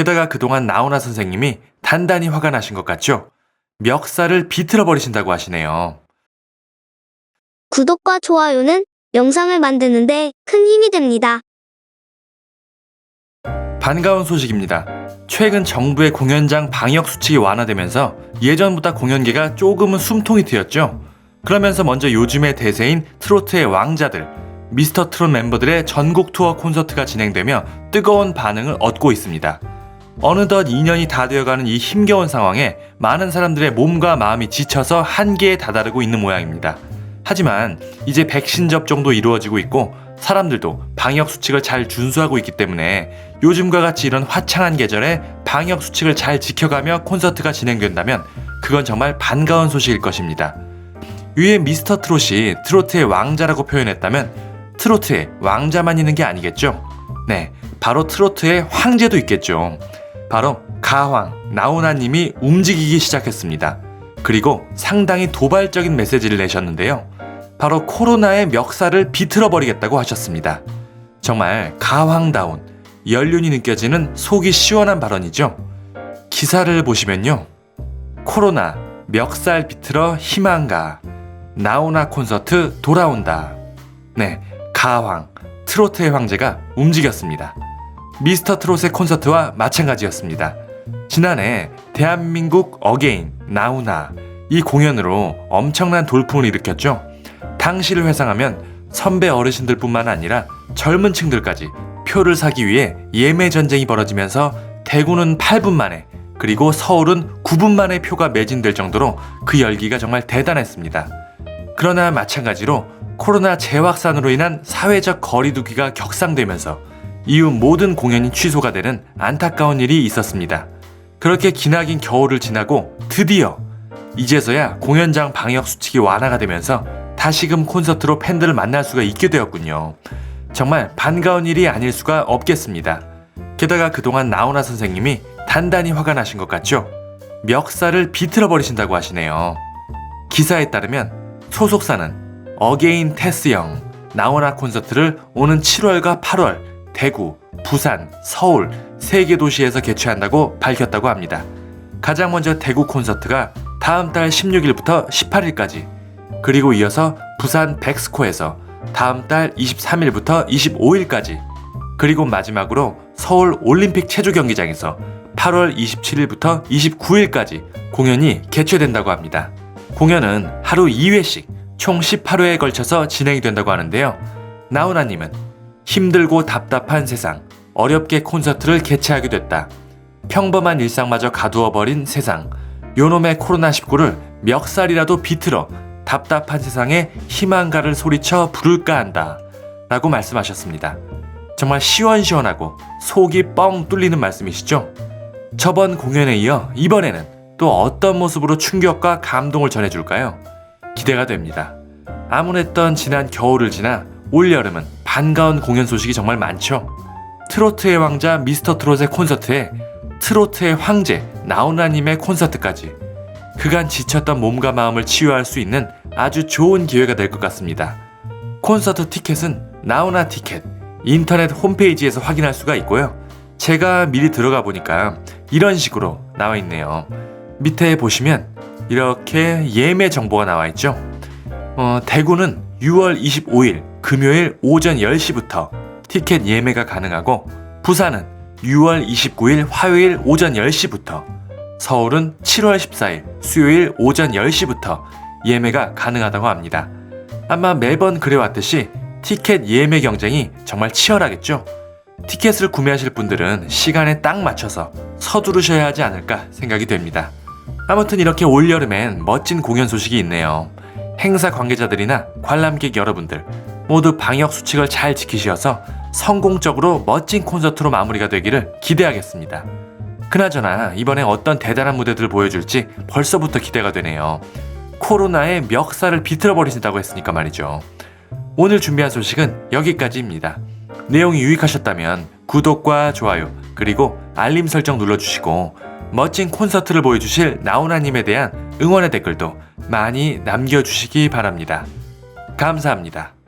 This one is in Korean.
게다가 그동안 나훈아 선생님이 단단히 화가 나신 것 같죠? 멱살을 비틀어 버리신다고 하시네요. 구독과 좋아요는 영상을 만드는데 큰 힘이 됩니다. 반가운 소식입니다. 최근 정부의 공연장 방역 수칙이 완화되면서 예전보다 공연계가 조금은 숨통이 트였죠. 그러면서 먼저 요즘의 대세인 트로트의 왕자들, 미스터 트롯 멤버들의 전국 투어 콘서트가 진행되며 뜨거운 반응을 얻고 있습니다. 어느덧 2년이 다 되어가는 이 힘겨운 상황에 많은 사람들의 몸과 마음이 지쳐서 한계에 다다르고 있는 모양입니다. 하지만 이제 백신 접종도 이루어지고 있고 사람들도 방역 수칙을 잘 준수하고 있기 때문에 요즘과 같이 이런 화창한 계절에 방역 수칙을 잘 지켜가며 콘서트가 진행된다면 그건 정말 반가운 소식일 것입니다. 위에 미스터 트롯이 트로트의 왕자라고 표현했다면 트로트의 왕자만 있는 게 아니겠죠? 네, 바로 트로트의 황제도 있겠죠. 바로 가황, 나훈아님이 움직이기 시작했습니다. 그리고 상당히 도발적인 메시지를 내셨는데요. 바로 코로나의 멱살을 비틀어 버리겠다고 하셨습니다. 정말 가황다운 연륜이 느껴지는 속이 시원한 발언이죠. 기사를 보시면요. 코로나 멱살 비틀어 희망가 나훈아 콘서트 돌아온다. 네, 가황 트로트의 황제가 움직였습니다. 미스터 트롯의 콘서트와 마찬가지였습니다. 지난해 대한민국 어게인 나훈아 이 공연으로 엄청난 돌풍을 일으켰죠. 당시를 회상하면 선배 어르신들뿐만 아니라 젊은 층들까지 표를 사기 위해 예매 전쟁이 벌어지면서 대구는 8분 만에 그리고 서울은 9분 만에 표가 매진될 정도로 그 열기가 정말 대단했습니다. 그러나 마찬가지로 코로나 재확산으로 인한 사회적 거리두기가 격상되면서 이후 모든 공연이 취소가 되는 안타까운 일이 있었습니다. 그렇게 기나긴 겨울을 지나고 드디어 이제서야 공연장 방역 수칙이 완화가 되면서 다시금 콘서트로 팬들을 만날 수가 있게 되었군요. 정말 반가운 일이 아닐 수가 없겠습니다. 게다가 그동안 나훈아 선생님이 단단히 화가 나신 것 같죠? 멱살을 비틀어 버리신다고 하시네요. 기사에 따르면 소속사는 어게인 테스영 나훈아 콘서트를 오는 7월과 8월 대구, 부산, 서울 세 개 도시에서 개최한다고 밝혔다고 합니다. 가장 먼저 대구 콘서트가 다음 달 16일부터 18일까지 그리고 이어서 부산 백스코에서 다음 달 23일부터 25일까지 그리고 마지막으로 서울 올림픽 체조 경기장에서 8월 27일부터 29일까지 공연이 개최된다고 합니다. 공연은 하루 2회씩 총 18회에 걸쳐서 진행이 된다고 하는데요. 나훈아님은 힘들고 답답한 세상, 어렵게 콘서트를 개최하게 됐다. 평범한 일상마저 가두어버린 세상, 요놈의 코로나19를 멱살이라도 비틀어 답답한 세상에 희망가를 소리쳐 부를까 한다. 라고 말씀하셨습니다. 정말 시원시원하고 속이 뻥 뚫리는 말씀이시죠? 저번 공연에 이어 이번에는 또 어떤 모습으로 충격과 감동을 전해줄까요? 기대가 됩니다. 암울했던 지난 겨울을 지나 올 여름은 반가운 공연 소식이 정말 많죠. 트로트의 왕자 미스터 트롯의 콘서트에 트로트의 황제 나훈아님의 콘서트까지 그간 지쳤던 몸과 마음을 치유할 수 있는 아주 좋은 기회가 될 것 같습니다. 콘서트 티켓은 나훈아 티켓 인터넷 홈페이지에서 확인할 수가 있고요. 제가 미리 들어가 보니까 이런 식으로 나와 있네요. 밑에 보시면 이렇게 예매 정보가 나와 있죠. 어, 대구는 6월 25일 금요일 오전 10시부터 티켓 예매가 가능하고 부산은 6월 29일 화요일 오전 10시부터 서울은 7월 14일 수요일 오전 10시부터 예매가 가능하다고 합니다. 아마 매번 그래왔듯이 티켓 예매 경쟁이 정말 치열하겠죠? 티켓을 구매하실 분들은 시간에 딱 맞춰서 서두르셔야 하지 않을까 생각이 됩니다. 아무튼 이렇게 올여름엔 멋진 공연 소식이 있네요. 행사 관계자들이나 관람객 여러분들 모두 방역 수칙을 잘 지키셔서 성공적으로 멋진 콘서트로 마무리가 되기를 기대하겠습니다. 그나저나 이번에 어떤 대단한 무대들을 보여줄지 벌써부터 기대가 되네요. 코로나의 멱살을 비틀어 버리신다고 했으니까 말이죠. 오늘 준비한 소식은 여기까지입니다. 내용이 유익하셨다면 구독과 좋아요 그리고 알림 설정 눌러주시고 멋진 콘서트를 보여주실 나훈아님에 대한 응원의 댓글도 많이 남겨주시기 바랍니다. 감사합니다.